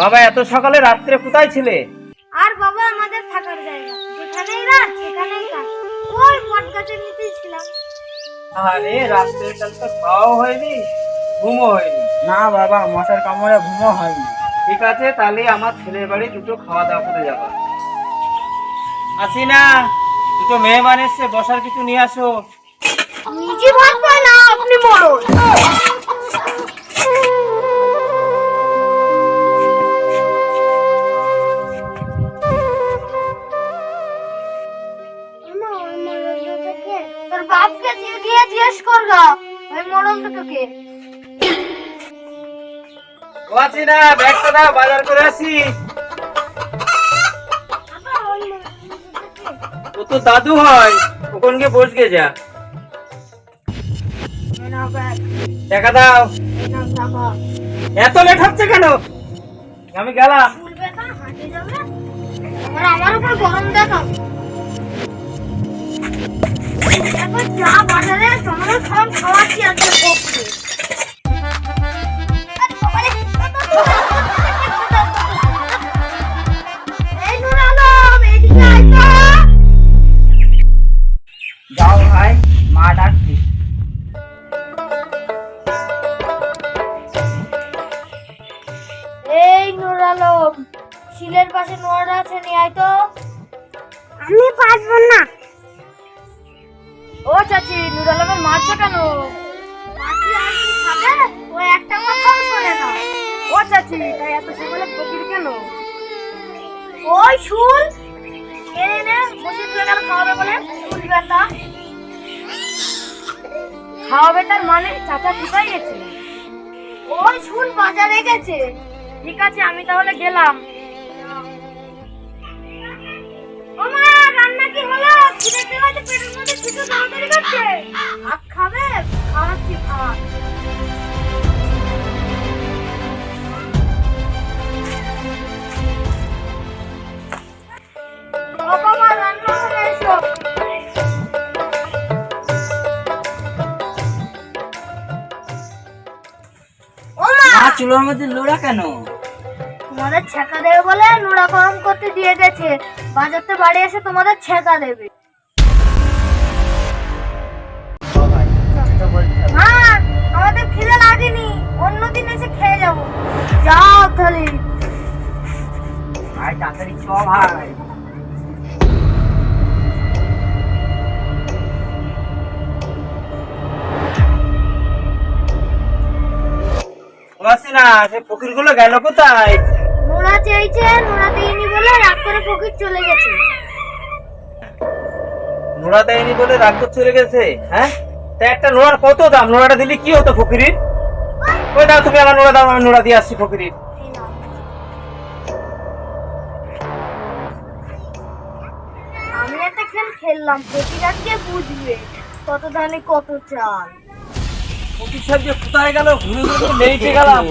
বাবা এত সকালে রাত্রে কোথায় ছিলে? আর বাবা আমাদের থাকার জায়গা। যেখানেই রাত সেখানেই কাজ। ওই গাছের নিচেই ছিলাম। আরে রাত্রে কাল তো খাওয়াও হয়নি ঘুমও হয়নি। না বাবা মশার কামড়ে ঘুমো হয়নি। ঠিক আছে তাহলে আমার ছেলের বাড়ি দুটো খাওয়া দাওয়া করে যাবা। আসি না দুটো মেহমান এসছে বসার কিছু নিয়ে আসো। নিজে ভাত পায় না আপনি মরণ তোর বাপকে গিয়ে জিজ্ঞেস করগা ওই মরণ আছি না ব্যাগটা দাও বাজার করে আসি। ও তো দাদু হয় ওখান গিয়ে বসগে যা দেখা দাও। এত লেট হচ্ছে কেন? আমি গেলাম। না আমার উপর গরম দেখাও। এখন যা বাজারে তোমাদের সব খাওয়াচ্ছি আজকে যাও ভাই মা ডাকছি। এই নুর আলম শিলের পাশে নোয়ারা আছে নিয়ে আয় তো। আমি পারব না। ও চাচি নুর আলমের মারছে কেন ও একটা কথাও শোনে না। ও চাচি, তাই এত সকালে ফকির কেন? ওই শুন এনে নে, বসে তুলে গেল খাওয়াবে বলে শুন বেটা খাওয়াবে তার মানে চাচা কোথায় গেছে? ওই শুন, বাজারে গেছে। ঠিক আছে, আমি তাহলে গেলাম। ওমা রান্না কি হলো? খিদে পেটের মধ্যে? কিছু তাড়াতাড়ি করছে ভাত খাবে? খাওয়াচ্ছি ভাত। চুলোর মধ্যে লোড়া কেন? তোমাদের ছেঁকা দেবে বলে নোড়া গরম করতে দিয়ে গেছে। বাজার বাজারতে বাড়ি এসে তোমাদের ছেঁকা দেবে। ভাই তাড়াতাড়ি চ ভাই ও আসি না সে ফকিরগুলো গেল কোথায় বলে রাত করে ফকির চলে গেছে। দেয়নি বলে রাগ করে চলে গেছে হ্যাঁ? তা একটা নোড়ার কত দাম? নোড়াটা দিলে কি হতো ফকিরির? ওই দাও তুমি আমার নোড়া দাও আমি নোড়া দিয়ে আসছি ফকিরির। খেল খেললাম প্রতিরাজকে বুঝবে কত ধানে কত চাল কোথায় গেল ঘুরে গেলাম